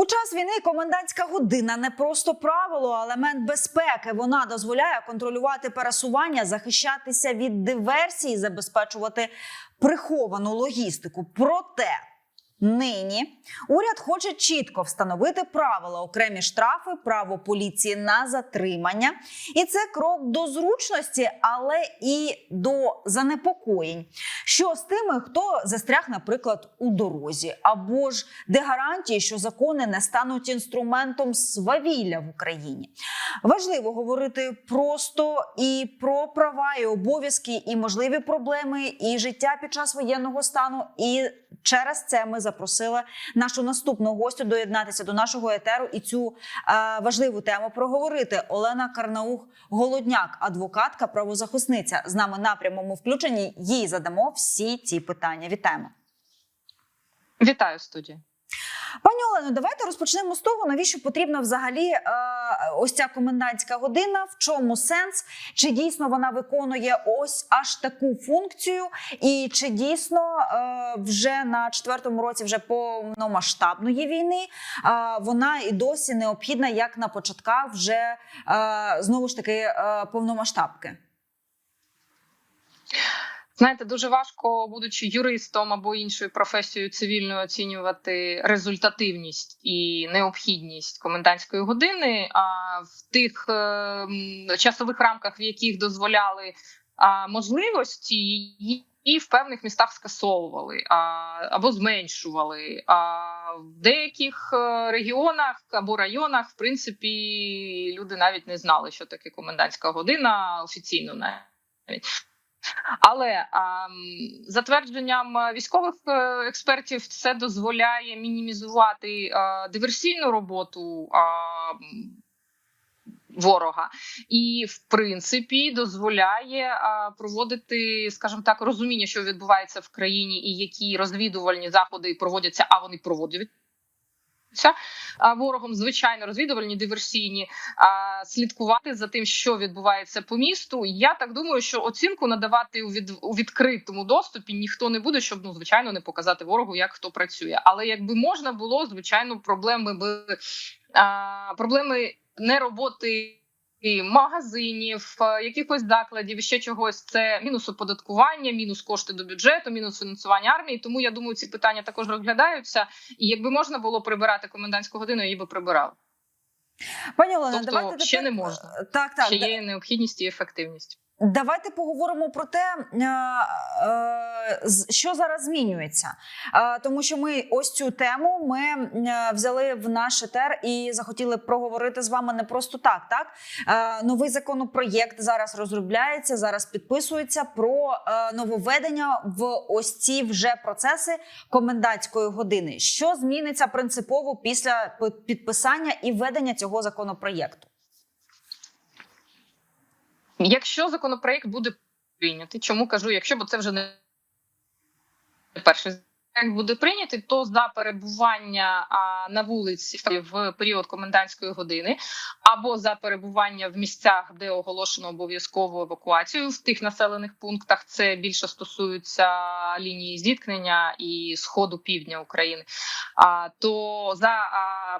У час війни комендантська година не просто правило, а елемент безпеки. Вона дозволяє контролювати пересування, захищатися від диверсії, забезпечувати приховану логістику. Проте нині уряд хоче чітко встановити правила, окремі штрафи, право поліції на затримання. І це крок до зручності, але і до занепокоєнь. Що з тими, хто застряг, наприклад, у дорозі, або ж де гарантії, що закони не стануть інструментом свавілля в Україні. Важливо говорити просто і про права, і обов'язки, і можливі проблеми, і життя під час воєнного стану. І через це ми запросили нашу наступну гостю доєднатися до нашого етеру і цю е, важливу тему проговорити. Олена Карнаух Голодняк, адвокатка, правозахисниця. З нами на прямому включенні. Їй задамо всі ці питання. Вітаємо. Вітаю студію. Пані Олено, давайте розпочнемо з того, навіщо потрібна взагалі е, ось ця комендантська година, в чому сенс, чи дійсно вона виконує ось аж таку функцію, і чи дійсно е, вже на четвертому році вже повномасштабної війни е, вона і досі необхідна, як на початках вже е, знову ж таки е, повномасштабки. Знаєте, дуже важко, будучи юристом або іншою професією цивільною, оцінювати результативність і необхідність комендантської години. А в тих е, часових рамках, в яких дозволяли можливості, її в певних містах скасовували а, або зменшували. А в деяких е, регіонах або районах, в принципі, люди навіть не знали, що таке комендантська година офіційно навіть. Але за твердженням військових е, експертів, це дозволяє мінімізувати а, диверсійну роботу ворога, і в принципі дозволяє а, проводити, скажімо так, розуміння, що відбувається в країні, і які розвідувальні заходи проводяться, а вони проводять. А, Ворогом звичайно розвідувальні диверсійні а, слідкувати за тим, що відбувається по місту. Я так думаю, що оцінку надавати у від у відкритому доступі ніхто не буде, щоб ну звичайно не показати ворогу, як хто працює. Але якби можна було, звичайно, проблеми би а, проблеми не роботи. І магазинів, е, якихось закладів, ще чогось це мінус оподаткування, мінус кошти до бюджету, мінус фінансування армії. Тому я думаю, ці питання також розглядаються. І якби можна було прибирати комендантську годину, її би прибирали. Пані Олена, Тобто давайте ще тепер- не можна. Так, так. Ще так. є необхідність і ефективність. Давайте поговоримо про те, е, е, що зараз змінюється, Е, тому що ми ось цю тему ми взяли в наш етер і захотіли проговорити з вами не просто так. Так новий законопроєкт зараз розробляється, зараз підписується про нововведення в ось ці вже процеси комендантської години. Що зміниться принципово після підписання і введення цього законопроєкту? Якщо законопроект буде прийнятий, чому кажу, якщо бо це вже не перший буде прийнятий, то за перебування на вулиці в період комендантської години або за перебування в місцях, де оголошено обов'язкову евакуацію в тих населених пунктах, це більше стосується лінії зіткнення і сходу півдня України. То за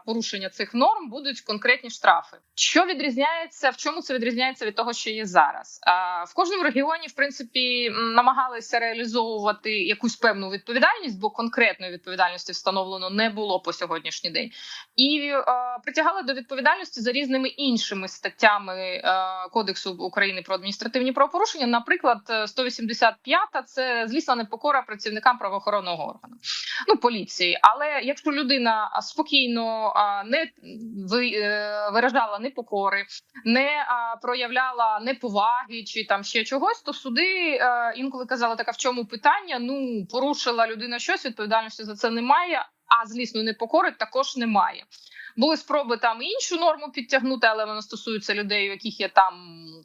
порушення цих норм будуть конкретні штрафи. Що відрізняється, в чому це відрізняється від того, що є зараз? В кожному регіоні, в принципі, намагалися реалізовувати якусь певну відповідальність, бо конкретної відповідальності встановлено не було по сьогоднішній день, і е, притягали до відповідальності за різними іншими статтями е, Кодексу України про адміністративні правопорушення. Наприклад, е, 185 – це злісна непокора працівникам правоохоронного органу, ну поліції. Але якщо людина спокійно а, не ви- е, виражала непокори, не а, проявляла неповаги чи там ще чогось, то суди е, інколи казали, так а в чому питання? Ну порушила людина щось, відповідальності за це немає. А злісної непокорить також немає. Були спроби там іншу норму підтягнути, але вона стосується людей, у яких є там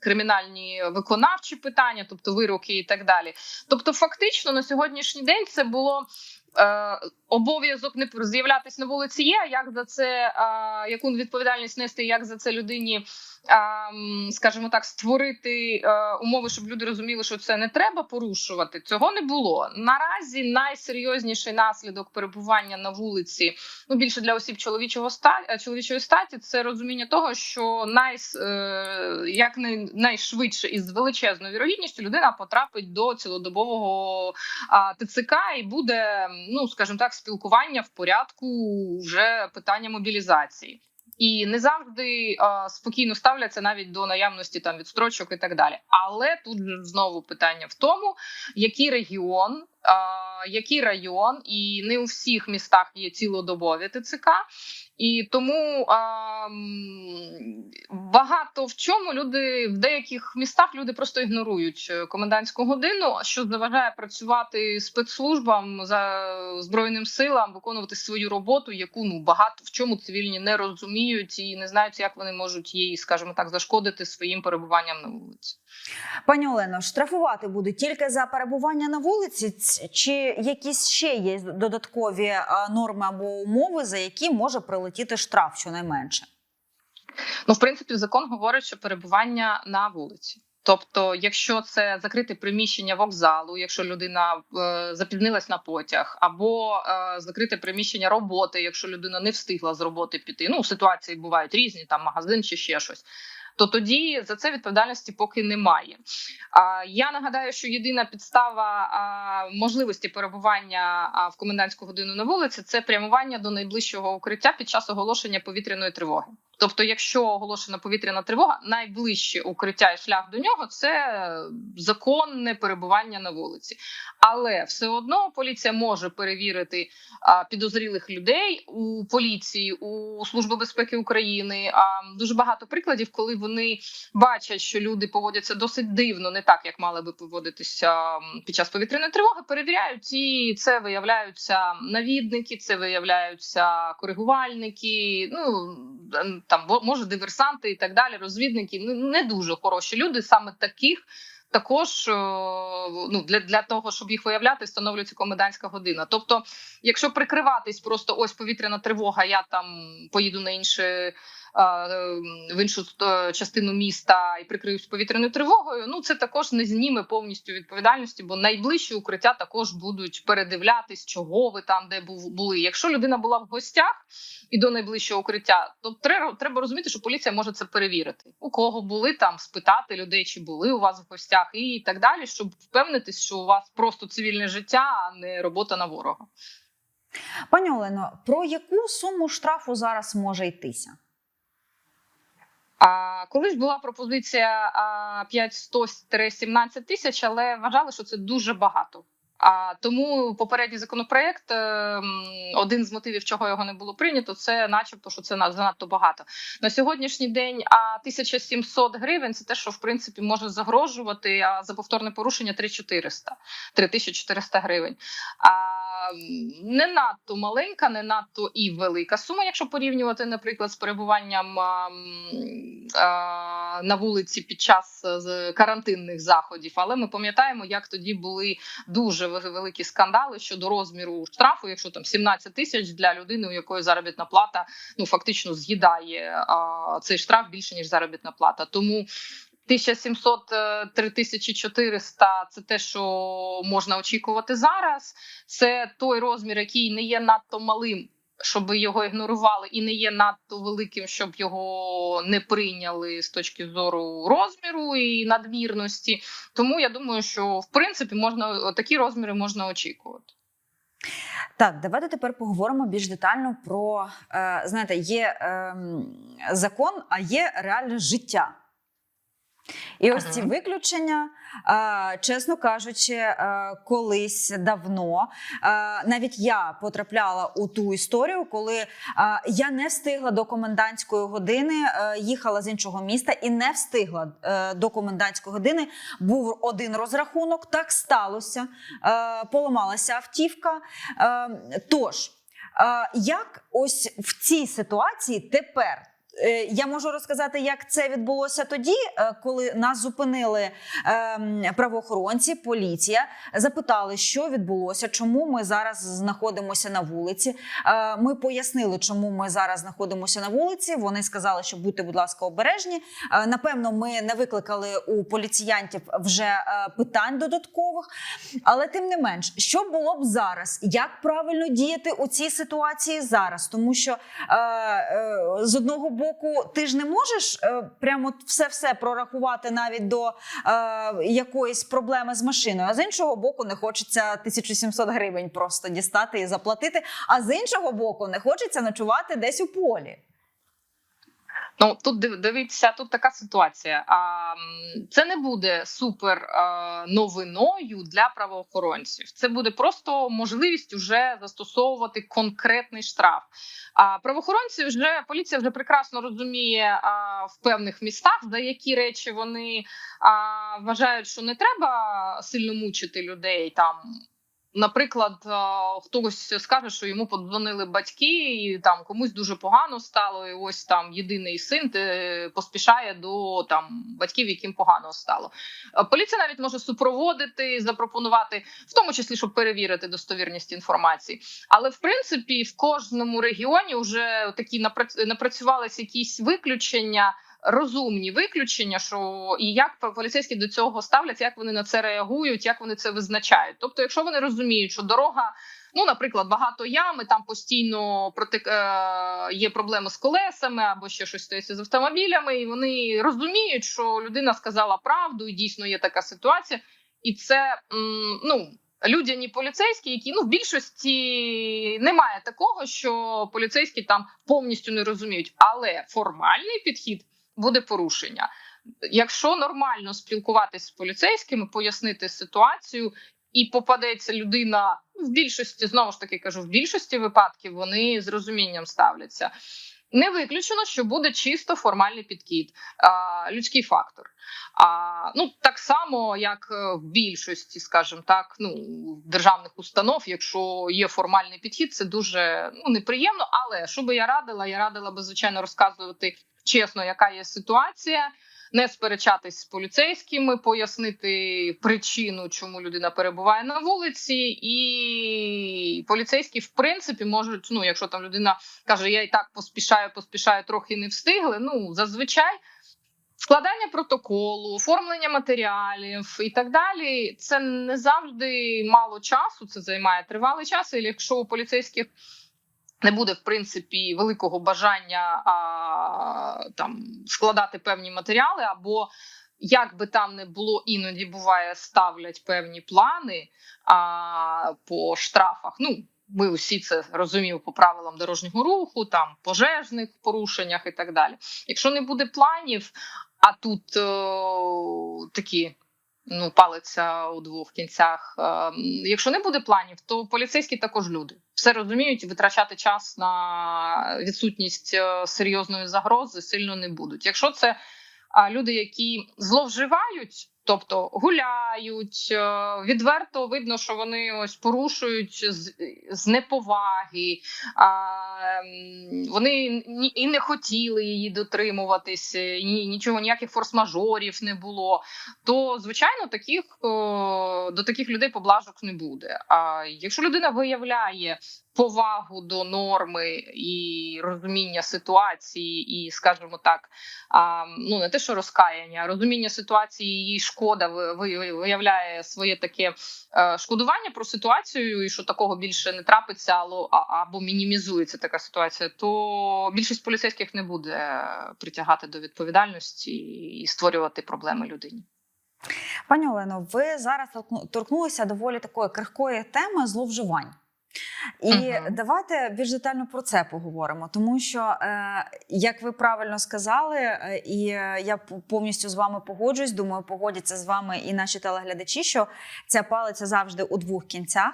кримінальні виконавчі питання, тобто вироки і так далі. Тобто, фактично на сьогоднішній день це було е, обов'язок не з'являтися на вулиці є. Як за це а, яку відповідальність нести, як за це людині, а, скажімо так, створити а, умови, щоб люди розуміли, що це не треба порушувати. Цього не було. Наразі найсерйозніший наслідок перебування на вулиці, ну більше для осіб чоловічого ста чоловічої статі, це розуміння того, що най, е, як най, найшвидше і з величезною вірогідністю людина потрапить до цілодобового а, ТЦК і буде, ну скажімо так, спілкування в порядку вже питання мобілізації. І не завжди а, спокійно ставляться навіть до наявності там відстрочок і так далі. Але тут знову питання в тому, який регіон, а, який район, і не у всіх містах є цілодобові ТЦК. І тому а, багато в чому люди в деяких містах люди просто ігнорують е, комендантську годину, що заважає працювати спецслужбам за збройним силам, виконувати свою роботу, яку ну багато в чому цивільні не розуміють і не знають, як вони можуть їй, скажімо так, зашкодити своїм перебуванням на вулиці. Пані Олено, штрафувати будуть тільки за перебування на вулиці, чи якісь ще є додаткові норми або умови, за які може прилетіти штраф щонайменше? Ну, в принципі, закон говорить, що перебування на вулиці. Тобто, якщо це закрите приміщення вокзалу, якщо людина е, запізнилась на потяг, або е, закрите приміщення роботи, якщо людина не встигла з роботи піти. Ну ситуації бувають різні, там магазин чи ще щось. То тоді за це відповідальності поки немає. Я нагадаю, що єдина підстава можливості перебування в комендантську годину на вулиці це прямування до найближчого укриття під час оголошення повітряної тривоги. Тобто, якщо оголошена повітряна тривога, найближче укриття і шлях до нього це законне перебування на вулиці. Але все одно поліція може перевірити підозрілих людей у поліції, у Служби безпеки України. Дуже багато прикладів, коли вони бачать, що люди поводяться досить дивно, не так як мали би поводитися під час повітряної тривоги. Перевіряють і це виявляються навідники, це виявляються коригувальники. Ну там може диверсанти і так далі. Розвідники не дуже хороші люди, саме таких. Також е, ну для, для того, щоб їх виявляти, встановлюється комендантська година. Тобто, якщо прикриватись просто ось повітряна тривога, я там поїду на інше в іншу е, частину міста і прикриюсь повітряною тривогою. Ну це також не зніме повністю відповідальності, бо найближчі укриття також будуть передивлятись, чого ви там, де були. Якщо людина була в гостях і до найближчого укриття, то треба розуміти, що поліція може це перевірити. У кого були там, спитати людей, чи були у вас в гостях, і так далі, щоб впевнитись, що у вас просто цивільне життя, а не робота на ворога. Пані Олено, про яку суму штрафу зараз може йтися? А колись була пропозиція а, 500-17 тисяч, але вважали, що це дуже багато. А тому попередній законопроект, е, один з мотивів, чого його не було прийнято, це, начебто, що це занадто багато. На сьогоднішній день а 1700 гривень це те, що в принципі може загрожувати. А за повторне порушення 3400, 3400 гривень. А не надто маленька, не надто і велика сума, якщо порівнювати, наприклад, з перебуванням на вулиці під час е, карантинних заходів. Але ми пам'ятаємо, як тоді були дуже великі скандали щодо розміру штрафу, якщо там 17 тисяч для людини, у якої заробітна плата ну фактично з'їдає цей штраф більше ніж заробітна плата. Тому 1700 е, 3400 – це те, що можна очікувати зараз. Це той розмір, який не є надто малим. Щоб його ігнорували, і не є надто великим, щоб його не прийняли з точки зору розміру і надмірності. Тому я думаю, що в принципі можна такі розміри можна очікувати. Так, давайте тепер поговоримо більш детально про е, знаєте, є ем, закон, а є реальне життя. І ось ці виключення, чесно кажучи, колись давно навіть я потрапляла у ту історію, коли я не встигла до комендантської години, е, їхала з іншого міста і не встигла е, до комендантської години. Був один розрахунок, так сталося. Е, поламалася автівка. Тож, як ось в цій ситуації тепер я можу розказати, як це відбулося тоді, е, коли нас зупинили ем, правоохоронці, поліція, запитали, що відбулося, чому ми зараз знаходимося на вулиці. Е, Ми пояснили, чому ми зараз знаходимося на вулиці. Вони сказали, що будьте, будь ласка, обережні. Е, Напевно, ми не викликали у поліціянтів вже е, питань додаткових. Але тим не менш, що було б зараз? Як правильно діяти у цій ситуації зараз? Тому що е, е, з одного боку ти ж не можеш е, прямо все все прорахувати навіть до е, якоїсь проблеми з машиною, а з іншого боку, не хочеться 1700 гривень просто дістати і заплатити. А з іншого боку, не хочеться ночувати десь у полі. Ну тут дивіться, тут така ситуація. А це не буде супер е, новиною для правоохоронців. Це буде просто можливість уже застосовувати конкретний штраф. А правоохоронці вже поліція вже прекрасно розуміє в певних містах, за які речі вони вважають, що не треба сильно мучити людей там. Наприклад, е, хтось скаже, що йому подзвонили батьки, і там комусь дуже погано стало. І ось там єдиний син е, поспішає до там батьків, яким погано стало. Е, Поліція навіть може супроводити, запропонувати, в тому числі, щоб перевірити достовірність інформації. Але в принципі в кожному регіоні вже такі напрац- напрацювалися якісь виключення. Розумні виключення, що і як поліцейські до цього ставляться, як вони на це реагують, як вони це визначають. Тобто, якщо вони розуміють, що дорога, ну наприклад, багато ями, там постійно протик... е, є проблеми з колесами або ще щось стається з автомобілями, і вони розуміють, що людина сказала правду, і дійсно є така ситуація, і це м, ну. Людяні поліцейські, які ну в більшості немає такого, що поліцейські там повністю не розуміють, але формальний підхід буде порушення. Якщо нормально спілкуватися з поліцейськими, пояснити ситуацію, і попадеться людина в більшості, знову ж таки кажу, в більшості випадків вони з розумінням ставляться. Не виключено, що буде чисто формальний підхід, а, людський фактор. А, ну так само, як е, в більшості, скажімо так, ну державних установ, якщо є формальний підхід, це дуже ну неприємно. Але що би я радила, я радила би звичайно розказувати чесно, яка є ситуація. Не сперечатись з поліцейськими, пояснити причину, чому людина перебуває на вулиці, і поліцейські, в принципі, можуть. Ну, якщо там людина каже, я і так поспішаю, поспішаю, трохи не встигли. Ну зазвичай складання протоколу, оформлення матеріалів і так далі. Це не завжди мало часу. Це займає тривалий час. І якщо у поліцейських не буде в принципі великого бажання а, там складати певні матеріали, або як би там не було, іноді буває, ставлять певні плани а, по штрафах. Ну ми усі це розуміємо по правилам дорожнього руху, там пожежних порушеннях і так далі. Якщо не буде планів, а тут о, такі. Ну, палиться у двох кінцях. Е, Якщо не буде планів, то поліцейські також люди все розуміють витрачати час на відсутність е, серйозної загрози сильно не будуть. Якщо це люди, які зловживають, тобто гуляють, е, відверто видно, що вони ось порушують з, з неповаги, вони і не хотіли її дотримуватись, е, ні, нічого, ніяких форс-мажорів не було. То звичайно, таких до таких людей поблажок не буде. А якщо людина виявляє повагу до норми і розуміння ситуації, і, скажімо так, ну не те, що розкаяння, а розуміння ситуації, її шкода ви- ви- виявляє своє таке е, шкодування про ситуацію, і що такого більше не трапиться, або мінімізується така ситуація, то більшість поліцейських не буде притягати до відповідальності і створювати проблеми людині. Пані Олено, ви зараз торкнулися доволі такої крихкої теми зловживань. І Мгм. давайте більш детально про це поговоримо, тому що, е, як ви правильно сказали, е, і я повністю з вами погоджуюсь, думаю, погодяться з вами і наші телеглядачі, що ця палиця завжди у двох кінцях.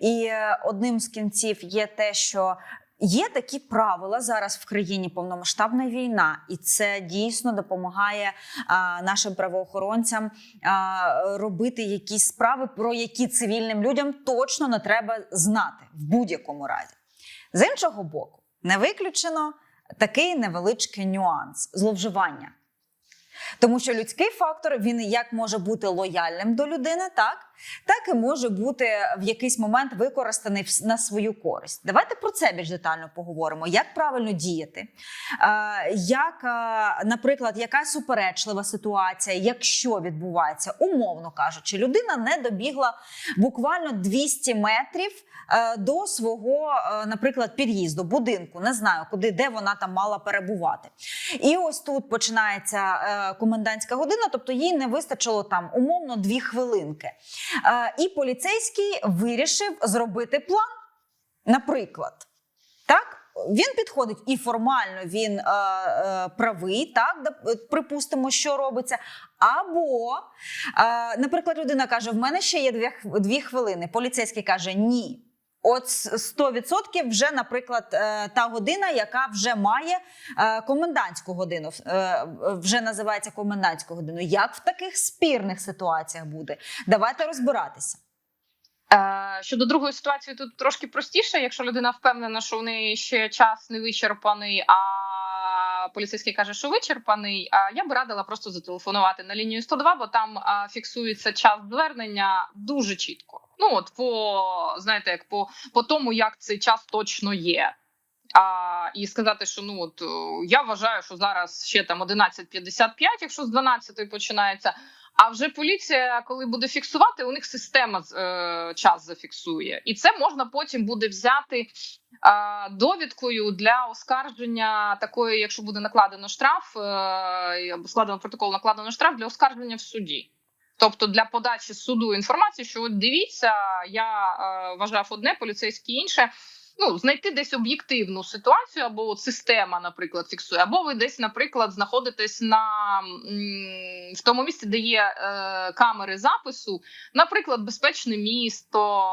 І е, одним з кінців є те, що Є такі правила зараз в країні повномасштабна війна, і це дійсно допомагає а, нашим правоохоронцям а, робити якісь справи, про які цивільним людям точно не треба знати в будь-якому разі. З іншого боку, не виключено такий невеличкий нюанс зловживання. Тому що людський фактор він як може бути лояльним до людини, так, так і може бути в якийсь момент використаний на свою користь. Давайте про це більш детально поговоримо. Як правильно діяти? Як, наприклад, яка суперечлива ситуація, якщо відбувається, умовно кажучи, людина не добігла буквально 200 метрів е, до свого, е, наприклад, під'їзду, будинку, не знаю, куди де вона там мала перебувати. І ось тут починається е, комендантська година, тобто їй не вистачило там умовно дві хвилинки. Е, і поліцейський вирішив зробити план. Наприклад, так. Він підходить і формально він е, е, правий, так припустимо, що робиться. Або, е, наприклад, людина каже: в мене ще є дві, дві хвилини. Поліцейський каже: ні. От с- 100% вже, наприклад, е, та година, яка вже має е, комендантську годину, е, вже називається комендантську годину. Як в таких спірних ситуаціях буде? Давайте розбиратися. Щодо другої ситуації, тут трошки простіше, якщо людина впевнена, що в неї ще час не вичерпаний, а поліцейський каже, що вичерпаний. А я би радила просто зателефонувати на лінію 102, бо там фіксується час звернення дуже чітко. Ну от по знаєте, як по, по тому, як цей час точно є. А, і сказати, що ну от я вважаю, що зараз ще там 11.55, якщо з 12 починається. А вже поліція, коли буде фіксувати, у них система е, час зафіксує, і це можна потім буде взяти е, довідкою для оскарження такої, якщо буде накладено штраф е, або складено протокол, накладено штраф для оскарження в суді. Тобто для подачі суду інформації, що от дивіться, я е, вважав одне, поліцейський інше. Ну, знайти десь об'єктивну ситуацію, або от система, наприклад, фіксує, або ви десь, наприклад, знаходитесь на в тому місці, де є е, камери запису, наприклад, безпечне місто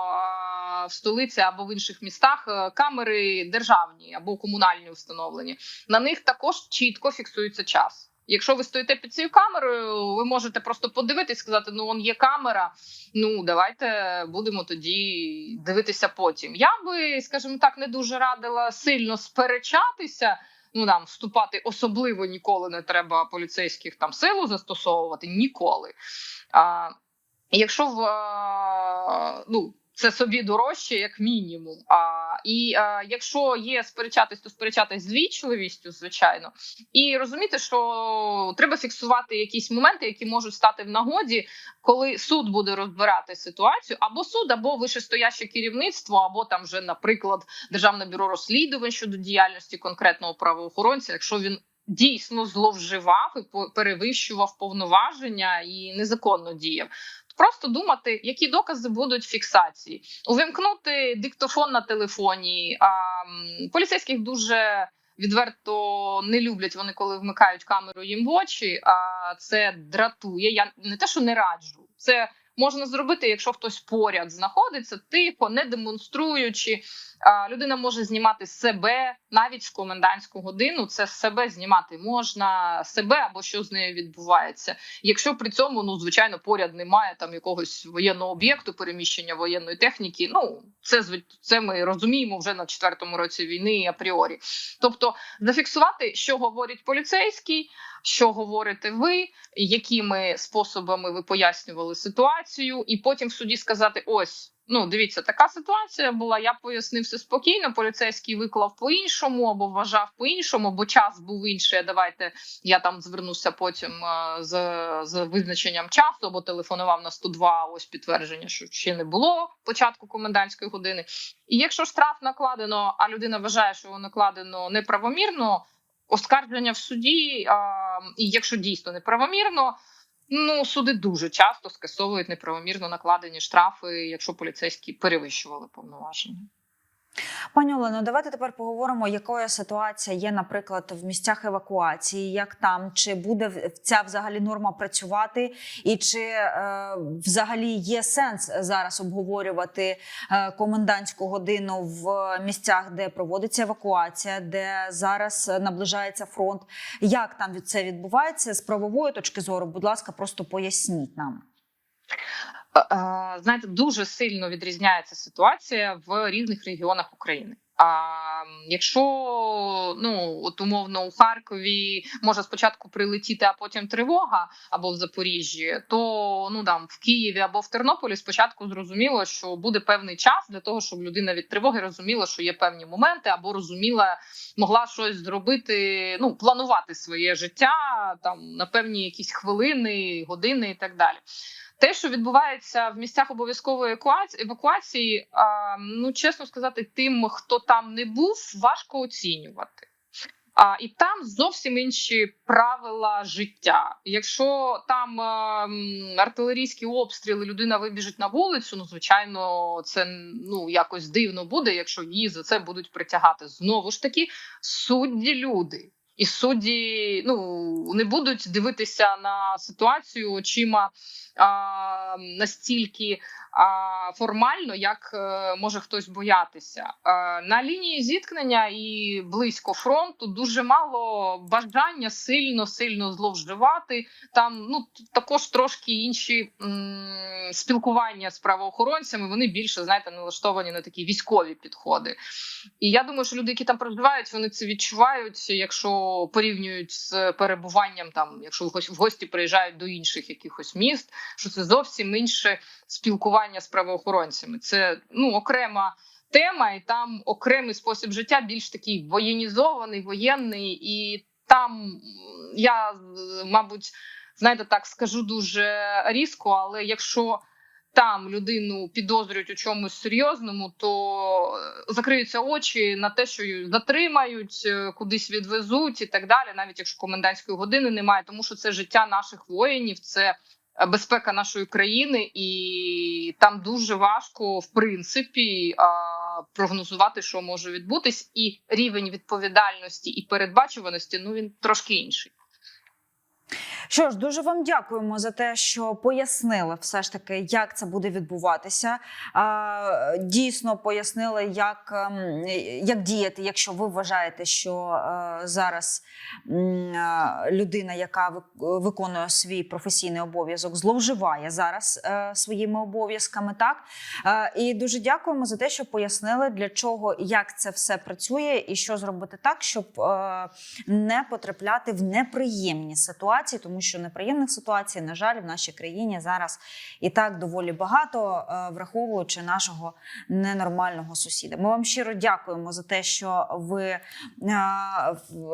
в столиці або в інших містах, е, камери державні або комунальні установлені. На них також чітко фіксується час. Якщо ви стоїте під цією камерою, ви можете просто подивитись, сказати: ну он є камера. Ну давайте будемо тоді дивитися потім. Я би, скажімо так, не дуже радила сильно сперечатися. Ну нам вступати особливо ніколи не треба поліцейських там силу застосовувати ніколи. А якщо в ну. Це собі дорожче, як мінімум. А і а, якщо є сперечатись, то сперечатись з вічливістю, звичайно, і розуміти, що треба фіксувати якісь моменти, які можуть стати в нагоді, коли суд буде розбирати ситуацію, або суд, або вищестояще керівництво, або там вже, наприклад, державне бюро розслідувань щодо діяльності конкретного правоохоронця, якщо він. Дійсно зловживав і перевищував повноваження і незаконно діяв. Просто думати, які докази будуть фіксації, увімкнути диктофон на телефоні. А поліцейських дуже відверто не люблять вони, коли вмикають камеру їм в очі. А це дратує. Я не те, що не раджу. Це можна зробити, якщо хтось поряд знаходиться, тихо, не демонструючи. Людина може знімати себе навіть в комендантську годину. Це себе знімати можна, себе або що з нею відбувається. Якщо при цьому, ну звичайно, поряд немає там якогось воєнного об'єкту, переміщення воєнної техніки. Ну це це ми розуміємо вже на четвертому році війни апріорі. Тобто зафіксувати, що говорить поліцейський, що говорите ви, якими способами ви пояснювали ситуацію, і потім в суді сказати: ось. Ну, дивіться, така ситуація була. Я пояснив все спокійно. Поліцейський виклав по-іншому або вважав по-іншому, бо час був інший. Давайте я там звернуся потім е, з, з визначенням часу, або телефонував на 102, Ось підтвердження, що ще не було початку комендантської години. І якщо штраф накладено, а людина вважає, що його накладено неправомірно, оскарження в суді, а, і якщо дійсно неправомірно. Ну, суди дуже часто скасовують неправомірно накладені штрафи, якщо поліцейські перевищували повноваження. Пані Олено, давайте тепер поговоримо, якою ситуація є, наприклад, в місцях евакуації, як там, чи буде ця взагалі норма працювати, і чи е, взагалі є сенс зараз обговорювати е, комендантську годину в місцях, де проводиться евакуація, де зараз наближається фронт. Як там це відбувається з правової точки зору? Будь ласка, просто поясніть нам. Е, Знаєте, дуже сильно відрізняється ситуація в різних регіонах України. А якщо ну от умовно у Харкові може спочатку прилетіти, а потім тривога, або в Запоріжжі, то ну там в Києві або в Тернополі спочатку зрозуміло, що буде певний час для того, щоб людина від тривоги розуміла, що є певні моменти, або розуміла, могла щось зробити, ну планувати своє життя там на певні якісь хвилини, години і так далі. Те, що відбувається в місцях обов'язкової евакуації, ну чесно сказати, тим, хто там не був, важко оцінювати. А, і там зовсім інші правила життя. Якщо там артилерійські обстріли, людина вибіжить на вулицю, ну звичайно, це ну якось дивно буде, якщо її за це будуть притягати. Знову ж таки, судді люди. І судді ну не будуть дивитися на ситуацію очима настільки формально, як е, може хтось боятися. Е, на лінії зіткнення і близько фронту дуже мало бажання сильно сильно зловживати. Там ну також трошки інші м, спілкування з правоохоронцями. Вони більше знаєте налаштовані на такі військові підходи. І я думаю, що люди, які там проживають, вони це відчувають, якщо порівнюють з перебуванням там, якщо в гості приїжджають до інших якихось міст, що це зовсім інше спілкування з правоохоронцями. Це ну окрема тема, і там окремий спосіб життя, більш такий воєнізований, воєнний, і там я, мабуть, знаєте, так скажу дуже різко, але якщо там людину підозрюють у чомусь серйозному, то е, закриються очі на те, що її затримають, е, кудись відвезуть і так далі, навіть якщо комендантської години немає, тому що це життя наших воїнів, це безпека нашої країни, і там дуже важко, в принципі, прогнозувати, що може відбутись, і рівень відповідальності і передбачуваності ну він трошки інший. Що ж, дуже вам дякуємо за те, що пояснили все ж таки, як це буде відбуватися. Дійсно пояснили, як, ем, як діяти, якщо ви вважаєте, що е, зараз е, людина, яка виконує свій професійний обов'язок, зловживає зараз е, своїми обов'язками. Так і дуже дякуємо за те, що пояснили, для чого як це все працює, і що зробити так, щоб не потрапляти в неприємні ситуації, тому що неприємних ситуацій, на жаль, в нашій країні зараз і так доволі багато, е, враховуючи нашого ненормального сусіда. Ми вам щиро дякуємо за те, що ви е,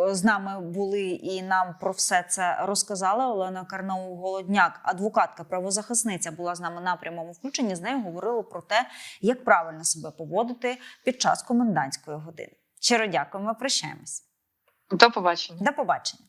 з нами були і нам про все це розказали. Олена Карнаул Голодняк, адвокатка, правозахисниця, була з нами на прямому включенні. З нею говорили про те, як правильно себе поводити під час комендантської години. Щиро дякуємо. Прощаємось. До побачення. До побачення.